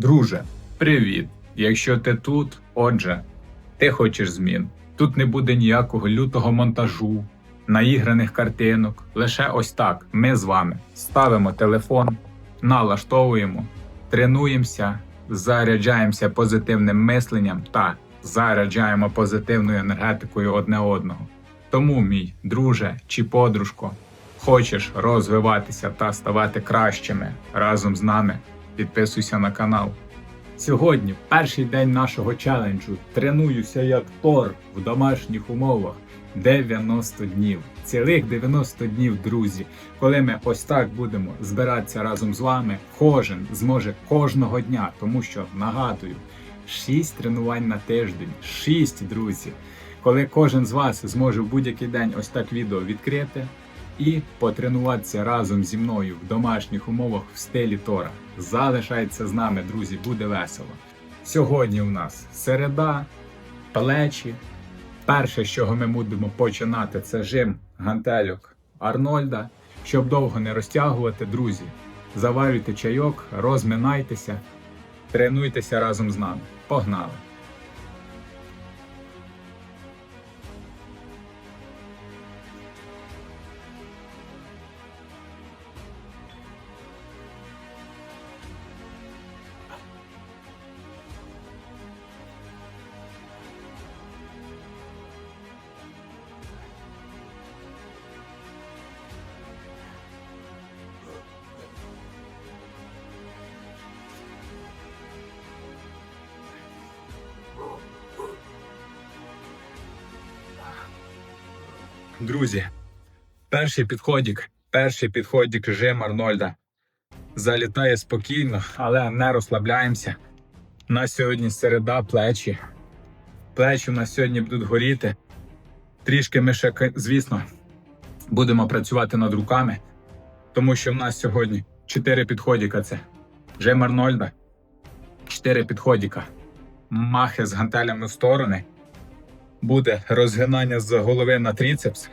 Друже, привіт! Якщо ти тут, отже, ти хочеш змін. Тут не буде ніякого лютого монтажу, наіграних картинок. Лише ось так. Ми з вами ставимо телефон, налаштовуємо, тренуємося, заряджаємося позитивним мисленням та заряджаємо позитивною енергетикою одне одного. Тому, мій друже чи подружко, хочеш розвиватися та ставати кращими разом з нами, підписуйся на канал. Сьогодні перший день нашого челенджу. Тренуюся як Тор в домашніх умовах. 90 днів. Цілих 90 днів, друзі. Коли ми ось так будемо збиратися разом з вами, кожен зможе кожного дня, тому що нагадую, 6 тренувань на тиждень, 6, друзі. Коли кожен з вас зможе в будь-який день ось так відео відкрити і потренуватися разом зі мною в домашніх умовах в стилі Тора. Залишайтеся з нами, друзі, буде весело. Сьогодні у нас середа, плечі. Перше, з чого ми будемо починати, це жим гантельок Арнольда. Щоб довго не розтягувати, друзі, заварюйте чайок, розминайтеся, тренуйтеся разом з нами. Погнали! Друзі, перший підходик, перший підходик жим Арнольда. Залітає спокійно, але не розслабляємося. У нас сьогодні середа плечі. Плечі у нас сьогодні будуть горіти. Трішки ми ще, звісно, будемо працювати над руками, тому що в нас сьогодні 4 підходіка. Це жим Арнольда, 4 підходіка. Махи з гантелями в сторони буде розгинання з голови на тріцепс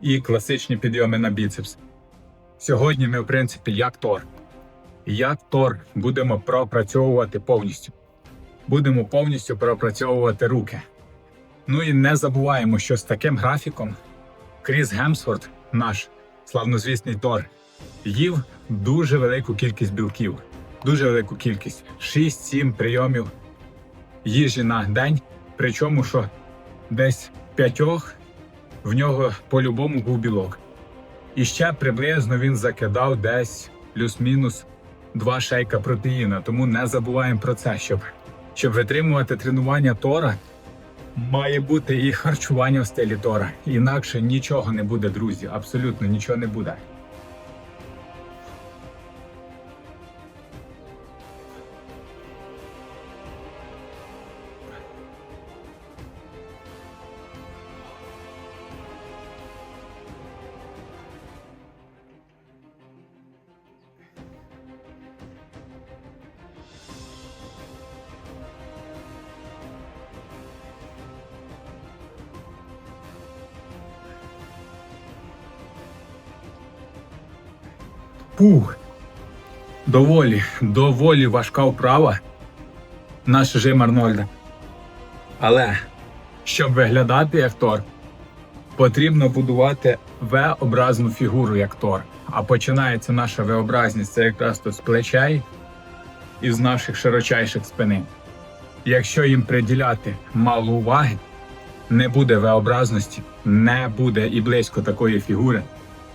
і класичні підйоми на біцепс. Сьогодні ми, в принципі, як Тор. Як Тор будемо пропрацьовувати повністю. Будемо повністю пропрацьовувати руки. Ну і не забуваємо, що з таким графіком Кріс Гемсворт, наш славнозвісний Тор, їв дуже велику кількість білків. Дуже велику кількість 6-7 прийомів їжі на день. Причому, що десь п'ятьох в нього по-любому був білок. І ще приблизно він закидав десь плюс-мінус два шейка протеїна. Тому не забуваємо про це, щоб, щоб витримувати тренування Тора. Має бути і харчування в стилі Тора. Інакше нічого не буде, друзі. Абсолютно нічого не буде. Пух. Доволі, доволі важка вправа. Наш жим Арнольда. Але щоб виглядати як Тор, потрібно будувати V-образну фігуру як Тор. А починається наша V-образність це якраз то з плечей і з наших широчайших спини. Якщо їм приділяти мало уваги, не буде V-образності, не буде і близько такої фігури,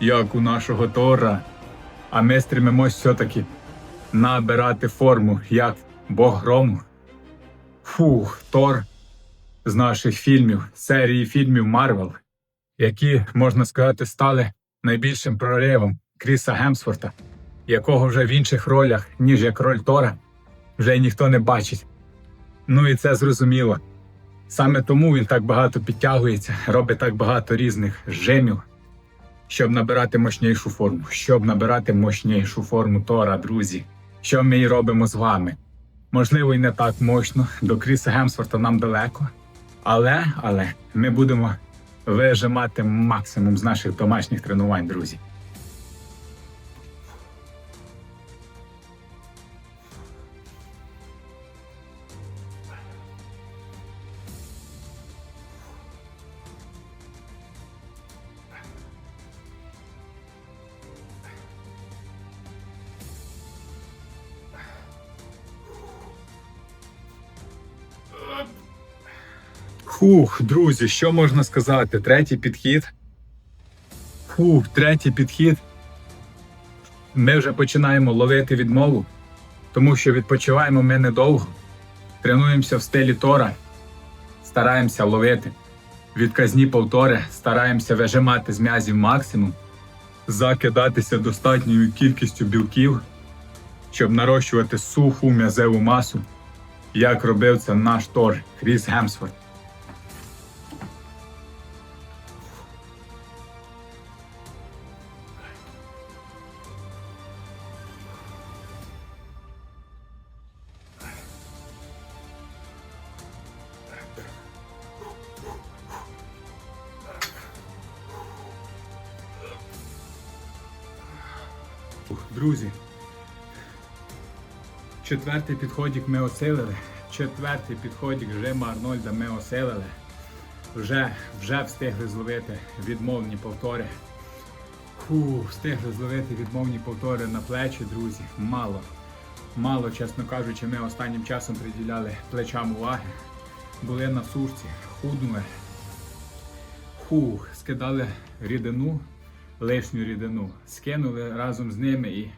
як у нашого Тора. А ми стремимось все-таки набирати форму, як Бог грому. Фух, Тор з наших фільмів, серії фільмів Марвел, які, можна сказати, стали найбільшим проривом Кріса Гемсворта, якого вже в інших ролях, ніж як роль Тора, вже ніхто не бачить. Ну і це зрозуміло. Саме тому він так багато підтягується, робить так багато різних жимів, щоб набирати мощнішу форму, щоб набирати мощнішу форму Тора, друзі. Що ми і робимо з вами. Можливо, і не так мощно, до Кріса Гемсфорта нам далеко. Але, але ми будемо вижимати максимум з наших домашніх тренувань, друзі. Фух, друзі, що можна сказати? Третій підхід. Фух, третій підхід. Ми вже починаємо ловити відмову, тому що відпочиваємо ми недовго. Тренуємося в стилі Тора, стараємося ловити. Відказні повтори, стараємося вижимати з м'язів максимум, закидатися достатньою кількістю білків, щоб нарощувати суху м'язеву масу, як робив це наш Тор Кріс Гемсворт. Четвертий підходик ми осилили. Четвертий підходик Жима Арнольда ми осилили. Вже, вже встигли зловити відмовні повтори. Фу, встигли зловити відмовні повтори на плечі, друзі. Мало. Мало, чесно кажучи, ми останнім часом приділяли плечам уваги. Були на сушці, худнули. Хух, скидали рідину, лишню рідину, скинули разом з ними і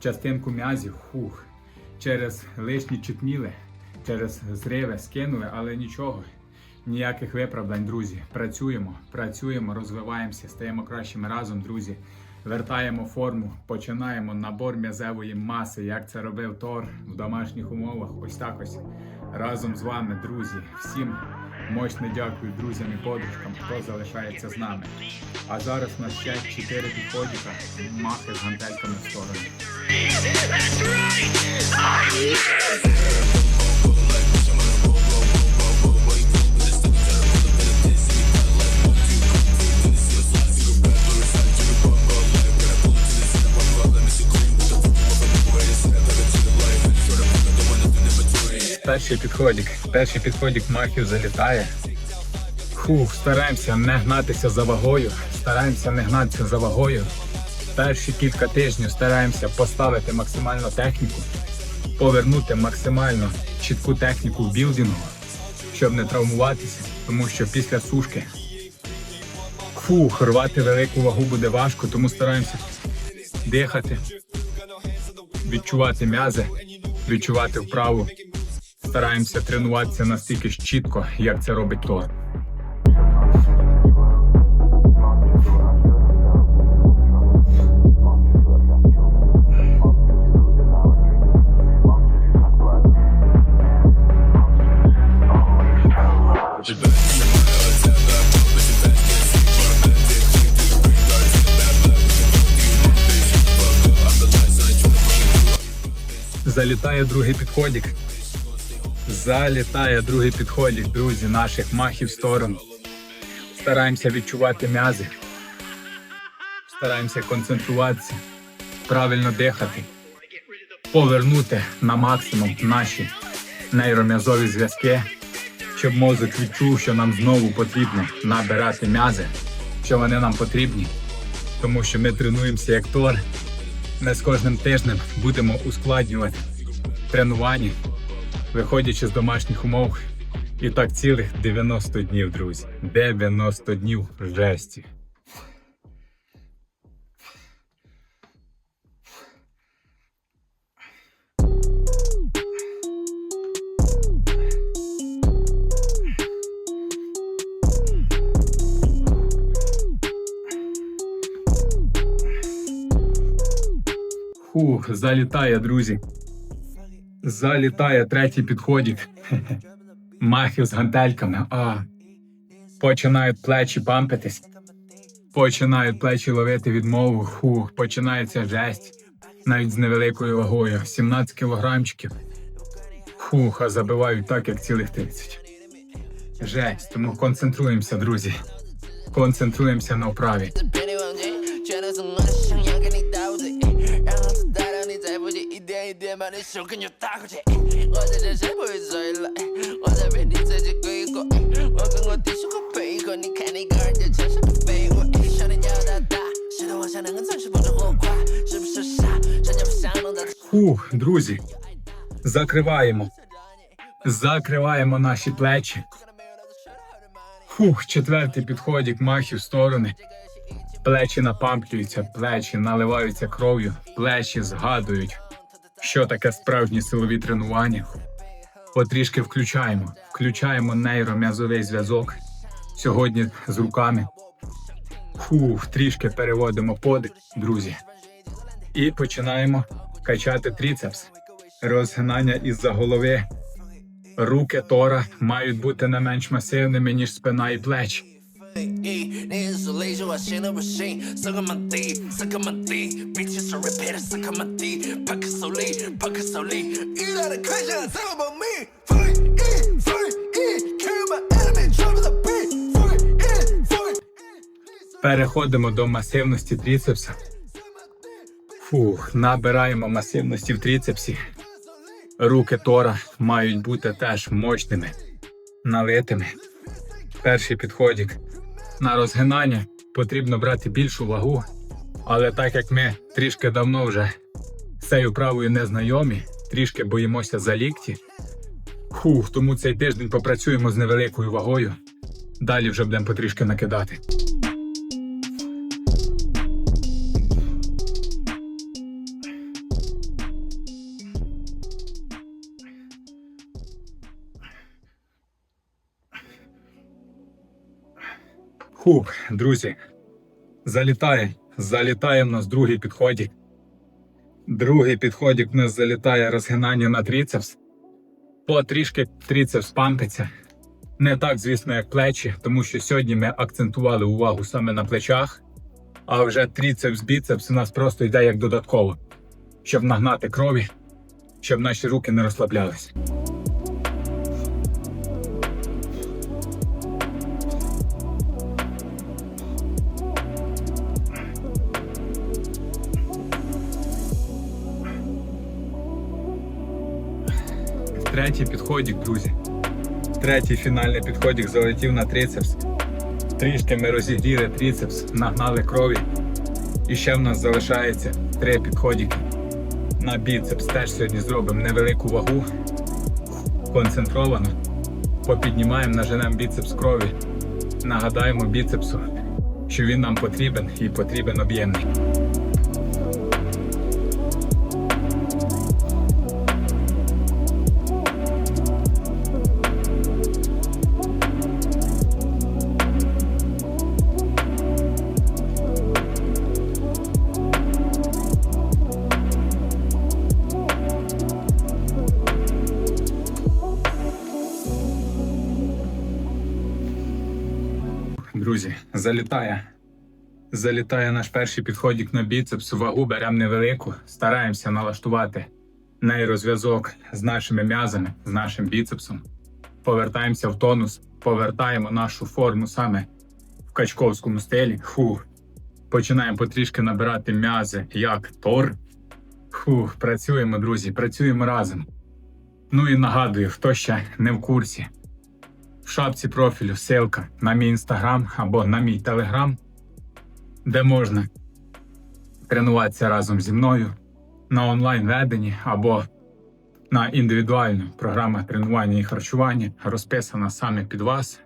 частинку м'язів, хух, через лишні чіпніли, через зриви скинули, але нічого. Ніяких виправдань, друзі. Працюємо, працюємо, розвиваємося, стаємо кращими разом, друзі. Вертаємо форму, починаємо набор м'язевої маси, як це робив Тор в домашніх умовах. Ось так ось разом з вами, друзі. Всім мощне дякую друзям і подружкам, хто залишається з нами. А зараз у нас ще 4 підходіка, махи з гантельками в сторону. Перший підходик. Перший підходик махів залітає. Фух, стараємося не гнатися за вагою. Стараємося не гнатися за вагою. Перші кілька тижнів стараємося поставити максимальну техніку, повернути максимально чітку техніку в білдингу, щоб не травмуватися, тому що після сушки фух, рвати велику вагу буде важко, тому стараємося дихати, відчувати м'язи, відчувати вправу. Стараємося тренуватися настільки ж чітко, як це робить Тор. Залітає другий підходик. Залітає другий підходик, друзі, наших махів в сторону. Стараємося відчувати м'язи. Стараємося концентруватися, правильно дихати, повернути на максимум наші нейром'язові зв'язки, щоб мозок відчув, що нам знову потрібно набирати м'язи, що вони нам потрібні, тому що ми тренуємося як тор. Ми з кожним тижнем будемо ускладнювати тренування виходячи з домашніх умов. І так цілих 90 днів, друзі. 90 днів жесті. Фух, залітає, друзі. Залітає третій підходик. Махів з гантельками. А. Починають плечі пампитись. Починають плечі ловити відмову. Фух, починається жесть. Навіть з невеликою вагою. 17 кілограмчиків. Фух, а забивають так, як цілих 30. Жесть, тому концентруємося, друзі. Koncentrujemся на вправі. 点一点把你手更加打过去。我在这谁不会醉了？我在被你自己归过，我跟我弟兄和配合，你看你个人就像是个废物。小点鸟大大，谁的妄想能够暂时不知后quả，是不是傻？想就不想弄到。 Фух, друзі, закриваємо. Закриваємо наші плечі. Фух, четвертий підходик, махи в сторони. Плечі напамплюються, плечі наливаються кров'ю, плечі згадують, що таке справжні силові тренування. Потрішки включаємо, включаємо нейром'язовий зв'язок. Сьогодні з руками. Фух, трішки переводимо подих, друзі. І починаємо качати тріцепс. Розгинання із-за голови. Руки Тора мають бути не менш масивними, ніж спина і плечі. 你是累就我心都不行，这个满地，这个满地，并且是 repeat，这个满地，拍个手里，拍个手里，一来的看下这个满命，free in free in, kill my enemy, drop the beat, free in free. Переходимо до масивності тріцепса. Фух, набираємо масивності в тріцепсі. Руки Тора мають бути теж мощними, налитими. Перший підходик. На розгинання потрібно брати більшу вагу, але так як ми трішки давно вже цією правою не знайомі, трішки боїмося за лікті. Хух, тому цей тиждень попрацюємо з невеликою вагою. Далі вже будемо потрішки накидати. Хух, друзі, залітає. Залітає в нас другий підходик. Другий підходик в нас залітає розгинання на тріцепс. Потрішки тріцепс пампиться. Не так, звісно, як плечі, тому що сьогодні ми акцентували увагу саме на плечах, а вже тріцепс, біцепс у нас просто йде як додатково, щоб нагнати крові, щоб наші руки не розслаблялись. Третій підходик, друзі. Третій фінальний підходик залетів на трицепс. Трішки ми розігріли трицепс, нагнали крові. І ще в нас залишається три підходики. На біцепс теж сьогодні зробимо невелику вагу. Концентровано. Попіднімаємо, наженемо біцепс крові. Нагадаємо біцепсу, що він нам потрібен і потрібен об'ємний. Залітає. Залітає наш перший підходик на біцепс. Вагу беремо невелику. Стараємося налаштувати нейрозв'язок з нашими м'язами, з нашим біцепсом. Повертаємося в тонус, повертаємо нашу форму саме в качковському стилі. Фух. Починаємо потрішки набирати м'язи як тор. Фух, працюємо, друзі, працюємо разом. Ну і нагадую, хто ще не в курсі. В шапці профілю ссылка на мій інстаграм або на мій телеграм, де можна тренуватися разом зі мною на онлайн веденні або на індивідуальну програма тренування і харчування, розписана саме під вас.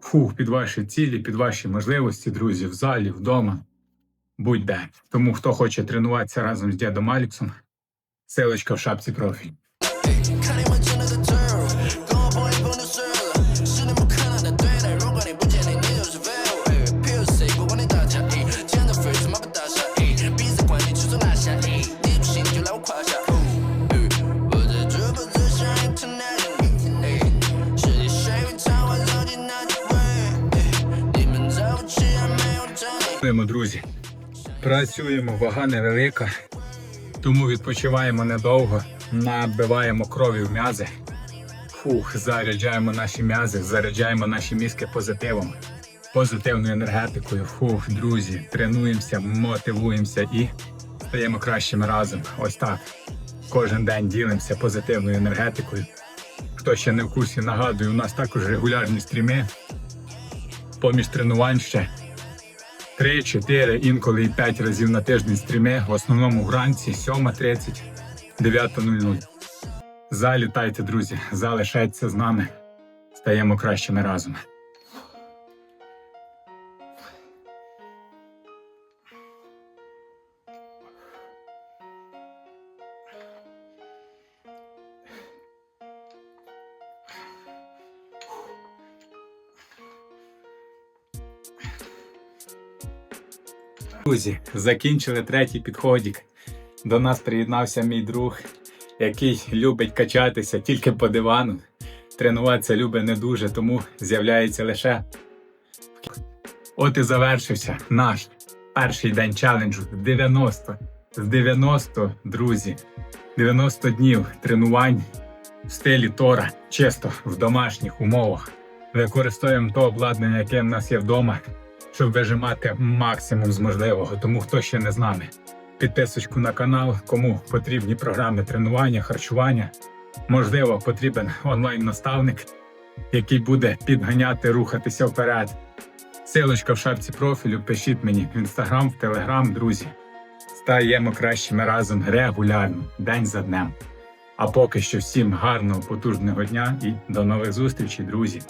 Фух, під ваші цілі, під ваші можливості, друзі, в залі, вдома, будь-де. Тому хто хоче тренуватися разом з дідом Аліксом, ссылочка в шапці профілю. Працюємо, друзі. Працюємо, вага невелика, тому відпочиваємо недовго, набиваємо крові в м'язи. Фух, заряджаємо наші м'язи, заряджаємо наші мізки позитивом, позитивною енергетикою. Фух, друзі, тренуємося, мотивуємося і стаємо кращими разом. Ось так. Кожен день ділимося позитивною енергетикою. Хто ще не в курсі, нагадую, у нас також регулярні стріми. Поміж тренувань ще 3, 4, інколи і 5 разів на тиждень стріми, в основному вранці 7.30, 9.00. Залітайте, друзі, залишайтеся з нами. Стаємо кращими разом. Друзі, закінчили третій підходик. До нас приєднався мій друг, який любить качатися тільки по дивану. Тренуватися любить не дуже, тому з'являється лише. От і завершився наш перший день челенджу 90. З 90, друзі, 90 днів тренувань в стилі Тора, чисто в домашніх умовах. Використовуємо то обладнання, яке в нас є вдома, щоб вижимати максимум з можливого. Тому хто ще не з нами, підписочку на канал, кому потрібні програми тренування, харчування. Можливо, потрібен онлайн-наставник, який буде підганяти, рухатися вперед. Силочка в шапці профілю, пишіть мені в інстаграм, в телеграм, друзі. Стаємо кращими разом регулярно, день за днем. А поки що всім гарного, потужного дня і до нових зустрічей, друзі!